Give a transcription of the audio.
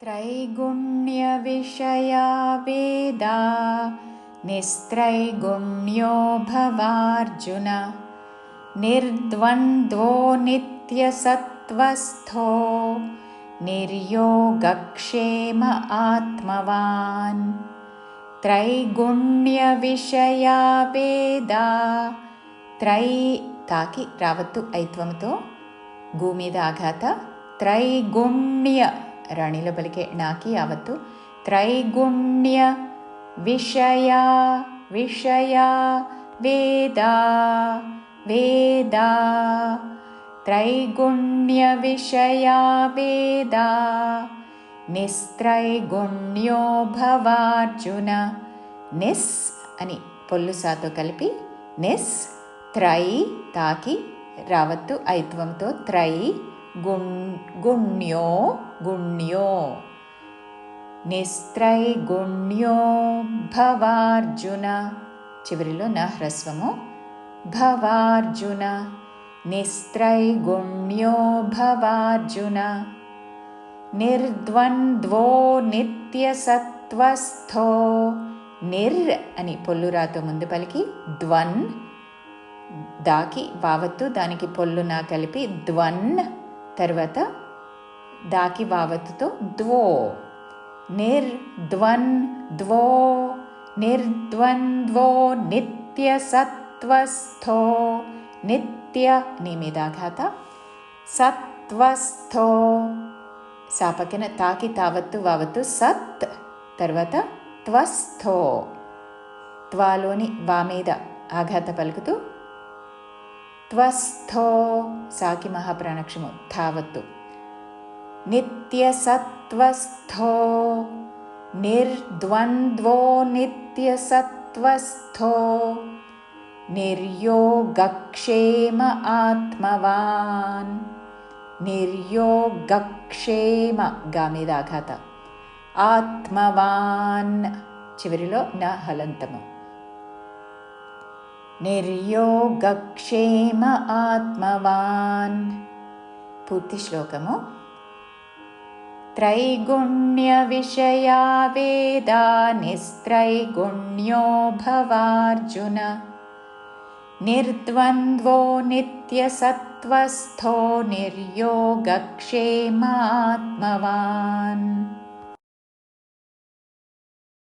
त्रैगुण्यविषया वेदा निस्त्रैगुण्यो भवार्जुन निर्द्वन्द्वो नित्यसत्त्वस्थो निर्योगक्षेम आत्मवान् త్రైగుణ్యవిషయా వేద త్రై తాకి రావత్తు ఐత్వముతో గూ మీద ఆఘాత త్రైగుణ్య రాణిలో బలికే నాకి ఆవత్తు త్రైగుణ్య విషయా విషయా వేద వేద త్రైగుణ్య విషయా వేద నిస్త్రైగుణ్యో భవార్జున నిస్ అని పొల్లుసాతో కలిపి నిస్ త్రై తాకి రావత్తు ఐత్వంతో త్రై గుణ్ గుణ్యో గుణ్యో నిస్త్రైగుణ్యో భవార్జున చివరిలో నా హ్రస్వము భవార్జున నిస్త్రైగుణ్యో భవార్జున నిర్ద్వంద్వో నిత్యసత్వస్థో నిర్ అని పొల్లురాతో ముందు పలికి ద్వన్ దాకి వావత్తు దానికి పొల్లున కలిపి ద్వన్ తర్వాత దాకి వావత్తుతో ద్వో నిర్ద్వన్ ద్వో నిర్ద్వంద్వో నిత్యసత్వస్థో నిత్య నీ మీద ఆఘాత. సత్వస్థో. సా పక్కన తాకి తావత్తు వావత్తు సత్. తర్వాత త్వస్థో. త్వాలోని వా మీద ఆఘాత పలుకుతూ త్వస్థో సాకి మహాప్రాణక్షము ధావత్తు నిత్యసత్వస్థో నిర్ద్వంద్వో నిత్యసత్వస్థో నిర్యోగక్షేమ ఆత్మవాన్ నిర్యోగక్షేమ గా మీద ఆఘాత ఆత్మవాన్ చివరిలో నా హలంతము। निर्योगक्षेम आत्मवान्। पूर्तिश्लोकमु। त्रैगुण्यविषया वेदा निस्त्रैगुण्यो भवर्जुन। निर्द्वन्द्वो नित्यसत्त्वस्थो निर्योगक्षेमात्मवान्।